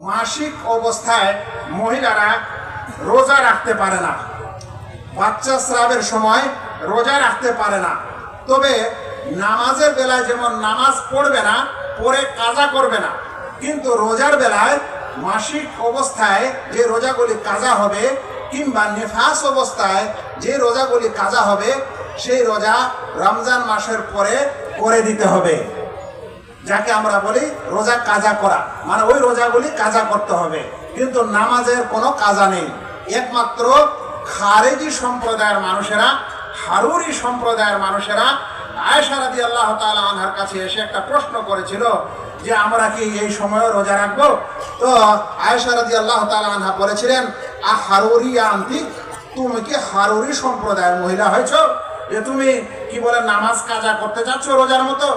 মাসিক অবস্থায় মহিলারা রোজা রাখতে পারে না। বাচ্চা স্রাবের সময় রোজা রাখতে পারে না। তবে নামাজের বেলায় যেমন নামাজ পড়বে না, পরে কাজা করবে না। কিন্তু রোজার বেলায় মাসিক অবস্থায় যে রোজাগুলি কাজা হবে কিংবা নেফাস অবস্থায় যে রোজাগুলি কাজা হবে, সেই রোজা রমজান মাসের পরে করে দিতে হবে। যাকে আমরা বলি রোজা কাজা করা। মানে ওই রোজাগুলি কাজা করতে হবে। কিন্তু নামাজের কোনো কাজা নেই। একমাত্র খারেজি সম্প্রদায়ের মানুষেরা, হারুরি সম্প্রদায়ের মানুষেরা আয়েশা রাদি আল্লাহ তাআলা আনহার কাছে এসে একটা প্রশ্ন করেছিল যে, আমরা কি এই সময় রোজা রাখব? তো আয়েশা রাদি আল্লাহ তাআলা আনহা বলেছিলেন, আ হারুরি আন্তি, তুমি কি হারুরি সম্প্রদায়ের মহিলা হয়েছো? যে তুমি কি বলে নামাজ কাজা করতে যাচ্ছ রোজার মতো?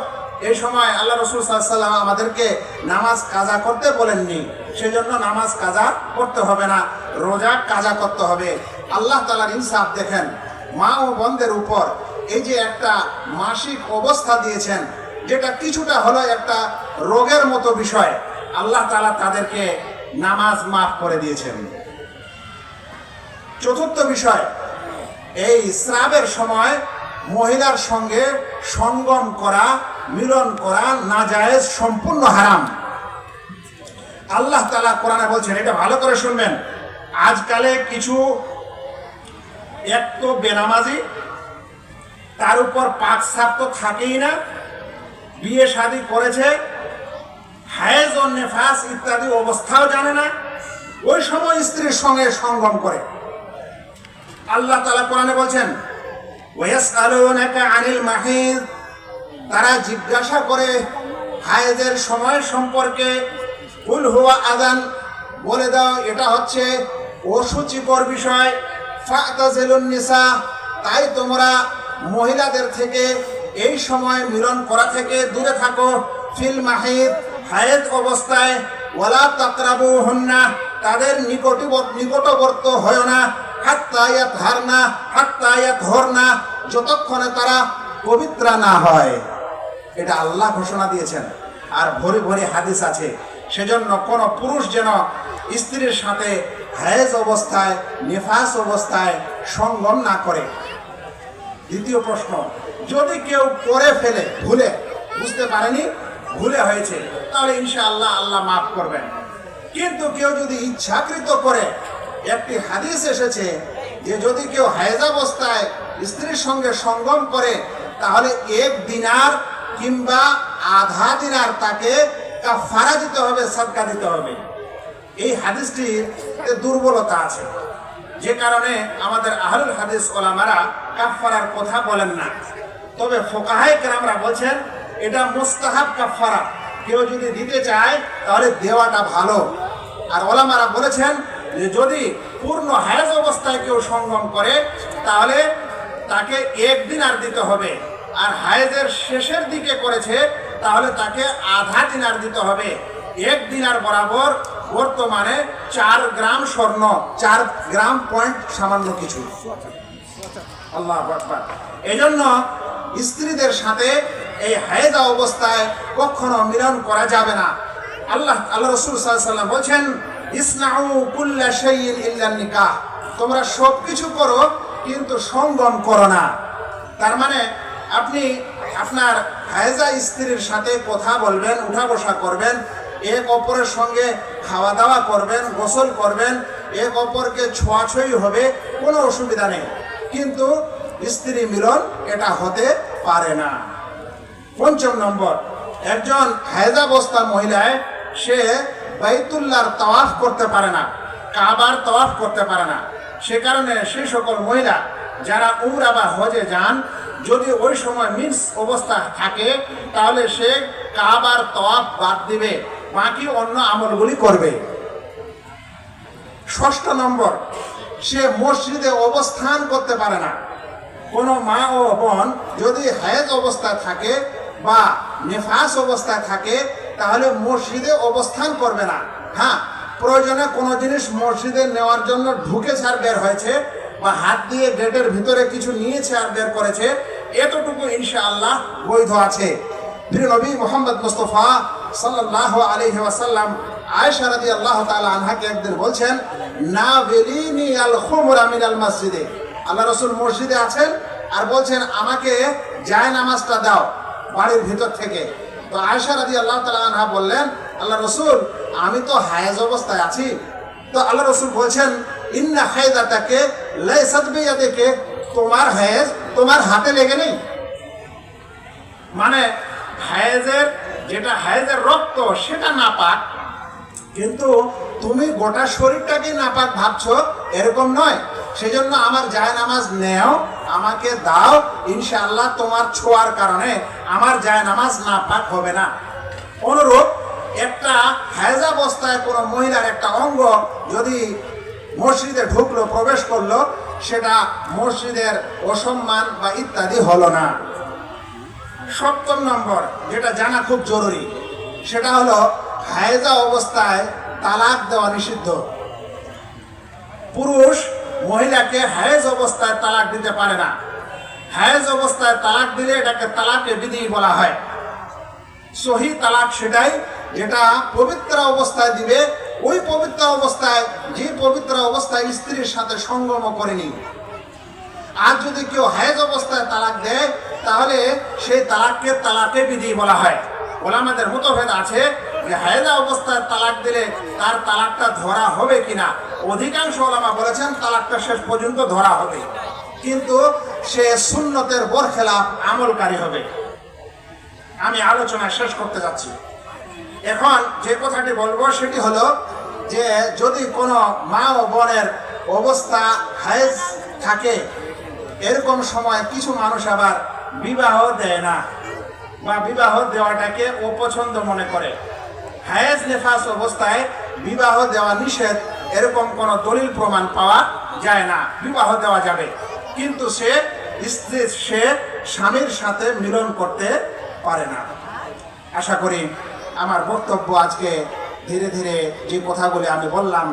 এই সময় আল্লাহ রসুল সাল্লাম আমাদেরকে নামাজ কাজা করতে বলেননি। সেজন্য নামাজ কাজা করতে হবে না, রোজা কাজা করতে হবে। আল্লাহ তালার ইনসাফ দেখেন, মা ও বন্ধের উপর এই যে একটা মাসিক অবস্থা দিয়েছেন, যেটা কিছুটা হলো একটা রোগের মতো বিষয়, আল্লাহ তালা তাদেরকে নামাজ মাফ করে দিয়েছেন। চতুর্থ বিষয়, এই স্রাবের সময় মহিলার সঙ্গে সঙ্গম করা মিলন করা না জায়েজ সম্পূর্ণ হারাম। আল্লাহ তালা কোরআনে বলছেন, এটা ভালো করে শুনবেন। আজকালে কিছু এক তো বেনামাজি, তার উপর পাক সাপ তো থাকেই না, বিয়ে শাদী করেছে, হায়েজ ও নেফাস ইত্যাদি অবস্থাও জানে না, ওই সময় স্ত্রীর সঙ্গে সঙ্গম করে। আল্লাহ তালা কোরআনে বলছেন, ওয়াসআলুনাকা আনিল মাহিদ তারা জিজ্ঞাসা করে হায়েজের সময় সম্পর্কে কুল হওয়া আদান বলে দাও। এটা হচ্ছে অসুচিকর বিষয়। নিসা, তাই তোমরা মহিলাদের থেকে এই সময় মিলন করা থেকে দূরে থাকো। ফিল মাহিদ হায়েজ অবস্থায় ওয়ালা তাকরাবু হন্না তাদের নিকট নিকটবর্ত হয় না। হাত্তায়াত হারনা হাত্তায়াত হরনা যতক্ষণে তারা পবিত্র না হয়। এটা আল্লাহ ঘোষণা দিয়েছেন। আর ভরি ভরে হাদিস আছে, সেজন্য কোন পুরুষ যেন স্ত্রীর সাথে হায়েজ অবস্থায়, নেফাস অবস্থায় সঙ্গম না করে। দ্বিতীয় প্রশ্ন, যদি কেউ করে ফেলে, ভুলে, বুঝতে পারেনি, ভুলে হয়েছে, তাহলে ইনশাআল্লাহ আল্লাহ মাফ করবেন। কিন্তু কেউ যদি ইচ্ছাকৃত করে, একটি হাদিস এসেছে যে যদি কেউ হায়েজ অবস্থায় স্ত্রীর সঙ্গে সঙ্গম করে, তাহলে এক দিনার কিংবা আধা দিনার তাকে কাফারা দিতে হবে, সদকা দিতে হবে। এই হাদিসটির দুর্বলতা আছে, যে কারণে আমাদের আহলুল হাদিস ওলামারা কাফারার কথা বলেন না। তবে ফোকাহাই কেরামরা বলছেন, এটা মুস্তাহাব কাফারা কেউ যদি দিতে চায়, তাহলে দেওয়াটা ভালো। আর ওলামারা বলেছেন যে যদি পূর্ণ হায়াজ অবস্থায় কেউ সঙ্গম করে, তাহলে তাকে একদিন আর দিতে হবে। আর হায়েজের শেষের দিকে করেছে, তাহলে তাকে আধা দিনার দিতে হবে। এক দিনার বরাবর বর্তমানে চার গ্রাম স্বর্ণ, চার গ্রাম পয়েন্ট সামান্য কিছু। আল্লাহ আকবার। এজন্য স্ত্রীদের সাথে এই হায়দা অবস্থায় কখনো মিলন করা যাবে না। আল্লাহ আল্লাহ রসুল সাল্লাম বলছেন, ইসনাউ কুল্লা শাইইন ইল্লা তোমরা সব কিছু করো, কিন্তু সঙ্গম করো না। তার মানে আপনি আপনার হায়জা স্ত্রীর সাথে কথা বলবেন উঠা বসা করবেন, এক অপরের সঙ্গে খাওয়া দাওয়া করবেন, গোসল করবেন, এক অপরকে ছোঁয়াছুঁই হবে, কোনো অসুবিধা নেই। কিন্তু স্ত্রী মিলন এটা হতে পারে না। পঞ্চম নম্বর, একজন হায়জাবস্থা মহিলায় সে বাইতুল্লার তওয়াফ করতে পারে না, কাবার তওয়াফ করতে পারে না। সে কারণে সেই সকল মহিলা যারা উমরা বা হজে যান, যদি ওই সময় মিন্স অবস্থা থাকে, তাহলে সে কাবার তওয়াফ বাদ দিবে, বাকি অন্য আমলগুলি করবে। ষষ্ঠ নম্বর, সে মসজিদে অবস্থান করতে পারে না। কোনো মা ও বোন যদি হায়েজ অবস্থায় থাকে বা নেফাস অবস্থায় থাকে, তাহলে মসজিদে অবস্থান করবে না। হ্যাঁ প্রয়োজনে কোনো জিনিস মসজিদে নেওয়ার জন্য ঢুকে আর বের হয়েছে বা হাত দিয়ে গেটের ভিতরে কিছু নিয়েছে আর বের করেছে, এতটুকু ইনশাআল্লাহ বৈধ আছে। প্রিয় নবী মোহাম্মদ মুস্তফা সাল্লাহ আলহি ওয়াসাল্লাম আয়েশা রাদি আল্লাহ তাআলা আনহাকে একদিন বলছেন, না বেলিনি আল খুমরা মিনাল মসজিদে। আল্লাহ রসুল মসজিদে আছেন আর বলছেন, আমাকে জায় নামাজটা দাও বাড়ির ভিতর থেকে। তো আয়েশা রাদি আল্লাহ তাআলা আনহা বললেন, আল্লাহ রসুল, আমি তো হায়েজ অবস্থায় আছি। তো আল্লাহ রসুল বলছেন ইন্না লাইসাত বিয়াদিকে, তোমার তোমার হাতে লেগে নেই। মানে হায়েজের, যেটা হায়েজের রক্ত, সেটা না পাক কিন্তু তুমি গোটা শরীরটাকে নাপাক ভাবছ, এরকম নয়। সেজন্য আমার জায় নামাজ নেও, আমাকে দাও, ইনশাআল্লাহ তোমার ছোঁয়ার কারণে আমার জায় নামাজ নাপাক হবে না। অনুরূপ একটা হায়জা অবস্থায় কোনো মহিলার একটা অঙ্গ যদি মসজিদে ঢুকলো, প্রবেশ করল, সেটা মসজিদের অসম্মান বা ইত্যাদি হলো না। সপ্তম নম্বর, যেটা জানা খুব জরুরি, সেটা হলো হায়েজা অবস্থায় তালাক দেওয়া নিষিদ্ধ। পুরুষ মহিলাকে হায়েজ অবস্থায় তালাক দিতে পারে না। হায়েজ অবস্থায় তালাক দিলে এটাকে তালাকে বিধি বলা হয়। সহি তালাক সেটাই যেটা পবিত্র অবস্থায় দিবে ওই পবিত্র অবস্থায়, যে পবিত্র অবস্থায় স্ত্রীর সাথে সঙ্গম করেনি। আর যদি কেউ হায়েজ অবস্থায় তালাক দেয়, তাহলে সেই তালাককে তালাকে বিধি বলা হয়। ওলামাদের মতভেদ আছে যে হায়েজা অবস্থায় তালাক দিলে তার তালাকটা ধরা হবে কিনা। অধিকাংশ ওলামা বলেছেন তালাকটা শেষ পর্যন্ত ধরা হবে। কিন্তু সে সুন্নতের বরখেলাফ আমলকারী হবে। আমি আলোচনা শেষ করতে যাচ্ছি। এখন যে কথাটি বলব সেটি হলো যে যদি কোনো মা ও বোনের অবস্থা হায়েজ থাকে, এরকম সময় কিছু মানুষ আবার বিবাহ দেয় না বা বিবাহ দেওয়াটাকে অপছন্দ মনে করে। হায়েজ নেফাস অবস্থায় বিবাহ দেওয়া নিষেধ, এরকম কোনো দলিল প্রমাণ পাওয়া যায় না। বিবাহ দেওয়া যাবে। কিন্তু সে স্ত্রী, সে স্বামীর সাথে মিলন করতে পারে না। আশা করি আমার বক্তব্য আজকে ধীরে ধীরে যে কথাগুলি আমি বললাম,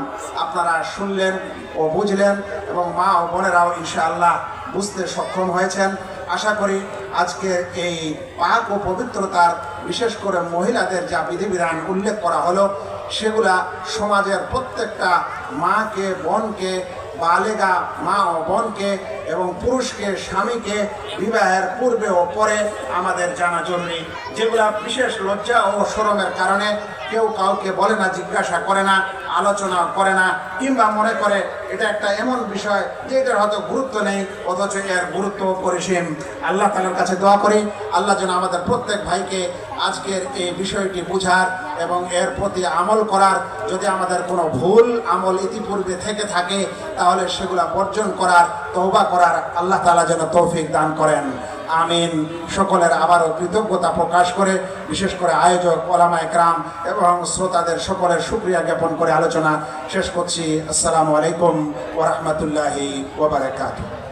আপনারা শুনলেন ও বুঝলেন এবং মা ও বোনেরাও ইনশাআল্লাহ বুঝতে সক্ষম হয়েছেন। আশা করি আজকে এই পাক ও পবিত্রতার বিশেষ করে মহিলাদের যা বিধিবিধান উল্লেখ করা হলো, সেগুলা সমাজের প্রত্যেকটা মাকে, বোনকে বালেগা মা ও বোনকে এবং পুরুষকে, স্বামীকে বিবাহের পূর্বে ও পরে আমাদের জানা জরুরি। যেগুলা বিশেষ লজ্জা ও সরমের কারণে কেউ কাউকে বলে না, জিজ্ঞাসা করে না। আলোচনা করে না কিংবা মনে করে এটা একটা এমন বিষয় যে এটার হয়তো গুরুত্ব নেই, অথচ এর গুরুত্ব পরিসীম আল্লাহ তালার কাছে দোয়া করি, আল্লাহ যেন আমাদের প্রত্যেক ভাইকে আজকের এই বিষয়টি বুঝার এবং এর প্রতি আমল করার। যদি আমাদের কোনো ভুল আমল ইতিপূর্বে থেকে থাকে, তাহলে সেগুলা বর্জন করার তৌবা করার আল্লাহ তালা যেন তৌফিক দান করেন। আমিন। সকলের আবারও কৃতজ্ঞতা প্রকাশ করে, বিশেষ করে আয়োজক ওলামায় গ্রাম এবং শ্রোতাদের সকলের সুক্রিয়া জ্ঞাপন করে আলোচনা শেষ করছি। আসসালামু আলাইকুম ওরহমতুল্লাহি ওবরাকাতুহ